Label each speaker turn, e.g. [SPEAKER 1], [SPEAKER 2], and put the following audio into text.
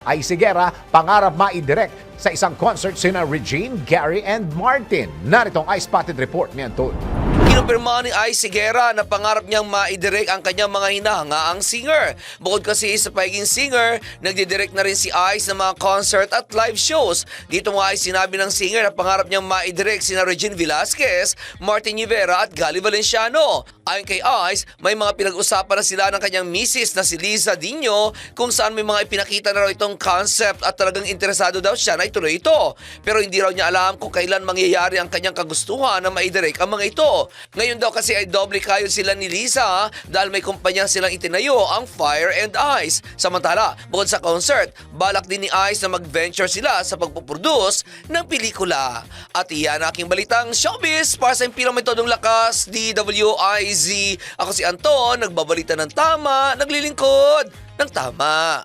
[SPEAKER 1] Ay Sigera, pangarap maidirect sa isang concert sina Regine, Gary, and Martin. Naritong I-Spotted Report ni Anton.
[SPEAKER 2] Kinumpirma ni Ay Sigera na pangarap niyang maidirect ang kanyang mga hinahangaang singer. Bukod kasi sa pagiging singer, nagdidirect na rin si Ice ng mga concert at live shows. Dito nga ay sinabi ng singer na pangarap niyang maidirect sina Regine Velasquez, Martin Rivera at Gali Valenciano. Ayon kay Ice, may mga pinag-usapan na sila ng kanyang misis na si Liza Dino kung saan may mga ipinakita na raw itong concept at talagang interesado daw siya na ituloy ito. Pero hindi raw niya alam kung kailan mangyayari ang kanyang kagustuhan na maidirect ang mga ito. Ngayon daw kasi ay doble kayo sila ni Lisa dahil may kumpanya silang itinayo ang Fire and Ice. Samantala, bukod sa concert, balak din ni Ice na mag-venture sila sa pagpuproduce ng pelikula. At iyan aking balitang showbiz para sa impilang metodong lakas, DWIZ. Ako si Anton, nagbabalita ng tama, naglilingkod ng tama.